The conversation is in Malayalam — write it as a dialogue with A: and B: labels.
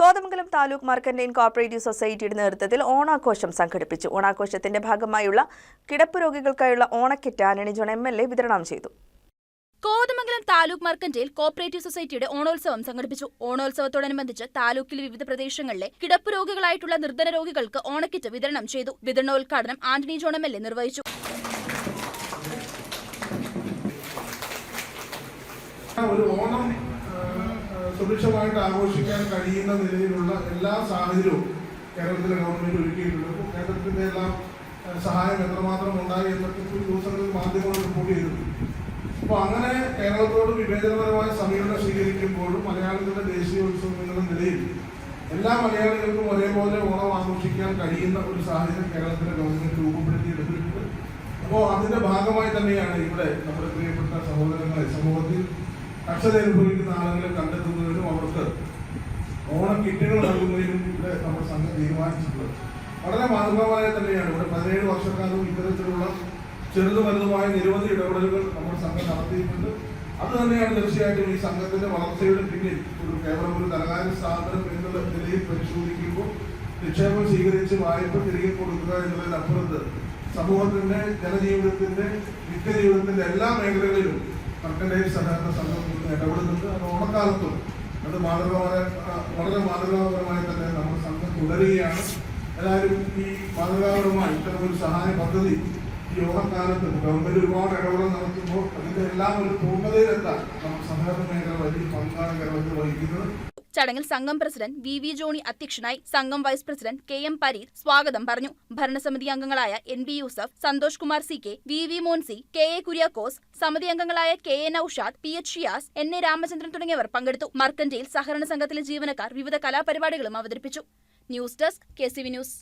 A: കോതമംഗലം താലൂക്ക് മാർക്കന്റൈൻ കോപ്പറേറ്റീവ് സൊസൈറ്റിയുടെ നേതൃത്വത്തിൽ ഓണാഘോഷം സംഘടിപ്പിച്ചു. ഓണാഘോഷത്തിന്റെ ഭാഗമായുള്ള കിടപ്പ് രോഗികൾക്കായുള്ള ഓണക്കിറ്റ് Antony John M L A വിതരണം ചെയ്തു.
B: കോതമംഗലം താലൂക്ക് മർക്കന്റയിൽ കോപ്പറേറ്റീവ് സൊസൈറ്റിയുടെ ഓണോത്സവം സംഘടിപ്പിച്ചു. ഓണോത്സവത്തോടനുബന്ധിച്ച് താലൂക്കിലെ വിവിധ പ്രദേശങ്ങളിലെ കിടപ്പ് രോഗികളായിട്ടുള്ള നിർധന രോഗികൾക്ക് ഓണക്കിറ്റ് വിതരണം ചെയ്തു. വിതരണോദ്ഘാടനം Antony John M L A നിർവഹിച്ചു.
C: ഒരു ഓണം സുഭിക്ഷമായിട്ട് ആഘോഷിക്കാൻ കഴിയുന്ന നിലയിലുള്ള എല്ലാ സാഹചര്യവും കേരളത്തിലെ ഗവൺമെന്റ് ഒരുക്കിയിട്ടുണ്ട്. കേരളത്തിന്റെ എല്ലാം സഹായം എത്രമാത്രം ഉണ്ടായി എന്നൊക്കെ ദിവസങ്ങളിൽ മാധ്യമങ്ങൾ റിപ്പോർട്ട് ചെയ്തിട്ടുണ്ട്. അപ്പോൾ അങ്ങനെ കേരളത്തോട് വിവേചനപരമായ സമീപനം സ്വീകരിക്കുമ്പോഴും മലയാളികളുടെ ദേശീയോത്സവം എന്നുള്ള നിലയിൽ എല്ലാ മലയാളികൾക്കും ഒരേപോലെ ഓണം ആഘോഷിക്കാൻ കഴിയുന്ന ഒരു സാഹചര്യം കേരളത്തിലെ ഗവൺമെന്റ് രൂപപ്പെടുത്തിയെടുത്തിട്ടുണ്ട് അപ്പോൾ അതിന്റെ ഭാഗമായി തന്നെയാണ് ഇവിടെ നമ്മുടെ പ്രിയപ്പെട്ട സഹോദരങ്ങളെ സമൂഹത്തിൽ കക്ഷത അനുഭവിക്കുന്ന ആളുകളെ ഓണം കിറ്റുകൾ നൽകുന്നതിനും ഇവിടെ നമ്മുടെ സംഘം തീരുമാനിച്ചിട്ടുള്ളത്. വളരെ മാതൃകമായ തന്നെയാണ്. ഇവിടെ പതിനേഴ് വർഷക്കാലം ഇത്തരത്തിലുള്ള ചെറുതും വലുതുമായ നിരവധി ഇടപെടലുകൾ നമ്മുടെ സംഘം നടത്തിയിട്ടുണ്ട്. അത് തന്നെയാണ് തീർച്ചയായിട്ടും ഈ സംഘത്തിന്റെ വളർച്ചയുടെ പിന്നിൽ ഒരു കേവലം ഒരു ധനകാര്യ സ്ഥാപനം എന്നുള്ള നിലയിൽ പരിശോധിക്കുമ്പോൾ നിക്ഷേപം സ്വീകരിച്ച് വായ്പ തിരികെ കൊടുക്കുക എന്നതിനപ്പുറത്ത് സമൂഹത്തിന്റെ ജനജീവിതത്തിന്റെ നിത്യജീവിതത്തിന്റെ എല്ലാ മേഖലകളിലും മക്കളുടെയും സഹകരണ സംഘം ഇടപെടുന്നുണ്ട്. അത് ഓണക്കാലത്തും അത് മാതൃകാപര വളരെ മാതൃകാപരമായി തന്നെ നമ്മുടെ സംഘം തുടരുകയാണ്. എല്ലാവരും ഈ മാതൃകാപരമായി ഇത്തരം ഒരു സഹായ പദ്ധതി ഈ ഓണക്കാലത്ത് ഗവൺമെന്റ് ഒരുപാട് ഇടപെടൽ നടത്തുമ്പോൾ അതിന്റെ എല്ലാം ഒരു പൂർണതയിലെത്താൻ നമ്മുടെ സഹകരണ മേഖല വലിയ പങ്കാണ് കേരളത്തിൽ വഹിക്കുന്നത്.
B: ചടങ്ങിൽ സംഘം പ്രസിഡന്റ് വി വി ജോണി അധ്യക്ഷനായി സംഘം vice president K M Pareed സ്വാഗതം പറഞ്ഞു. ഭരണസമിതി അംഗങ്ങളായ N B Yusuf Santhosh Kumar C K V V Moncy K A Kuriakose സമിതി അംഗങ്ങളായ K A Noushad P H Shiyas N A Ramachandran തുടങ്ങിയവർ പങ്കെടുത്തു. മർക്കന്റയിൽ സഹകരണ സംഘത്തിലെ ജീവനക്കാർ വിവിധ കലാപരിപാടികളും അവതരിപ്പിച്ചു. News desk K C V news.